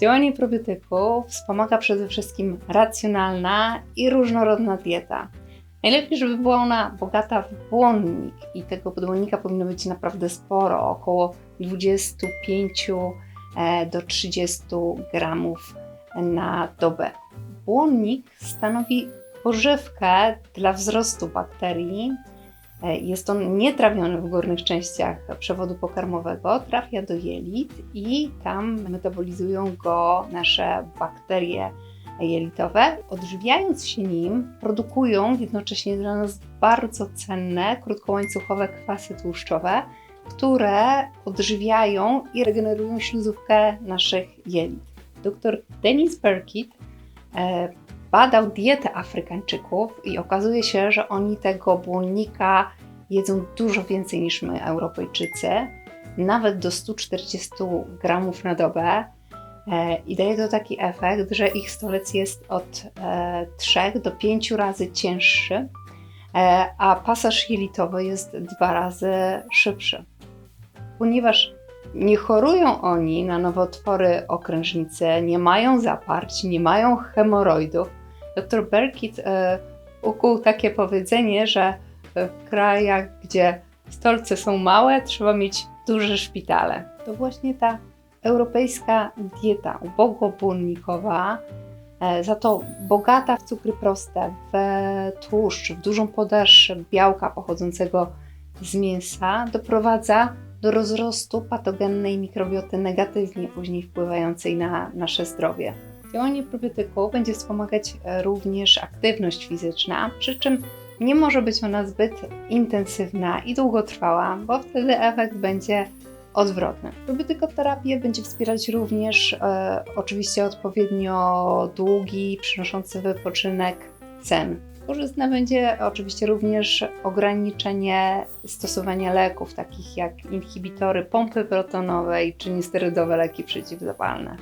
Działanie probiotyków wspomaga przede wszystkim racjonalna i różnorodna dieta. Najlepiej, żeby była ona bogata w błonnik i tego błonnika powinno być naprawdę sporo, około 25 e, do 30 gramów na dobę. Błonnik stanowi pożywkę dla wzrostu bakterii. E, Jest on nietrawiony w górnych częściach przewodu pokarmowego, trafia do jelit i tam metabolizują go nasze bakterie jelitowe. Odżywiając się nim, produkują jednocześnie dla nas bardzo cenne krótkołańcuchowe kwasy tłuszczowe, które odżywiają i regenerują śluzówkę naszych jelit. Dr Denis Burkitt e, badał dietę Afrykańczyków i okazuje się, że oni tego błonnika jedzą dużo więcej niż my, Europejczycy, nawet do 140 gramów na dobę. E, I daje to taki efekt, że ich stolec jest od e, 3 do 5 razy cięższy, e, a pasaż jelitowy jest dwa razy szybszy. Ponieważ nie chorują oni na nowotwory okrężnicy, nie mają zaparć, nie mają hemoroidów. Dr Berkit e, ukuł takie powiedzenie, że w krajach, gdzie stolce są małe, trzeba mieć duże szpitale. To właśnie ta europejska dieta ubogobłonnikowa, e, za to bogata w cukry proste, w tłuszcz, w dużą podaż białka pochodzącego z mięsa, doprowadza do rozrostu patogennej mikrobioty negatywnie później wpływającej na nasze zdrowie. Działanie probiotyku będzie wspomagać e, również aktywność fizyczna, przy czym nie może być ona zbyt intensywna i długotrwała, bo wtedy efekt będzie odwrotny. Probiotykoterapię będzie wspierać również e, oczywiście odpowiednio długi, przynoszący wypoczynek sen. Korzystne będzie oczywiście również ograniczenie stosowania leków, takich jak inhibitory pompy protonowej czy niesterydowe leki przeciwzapalne.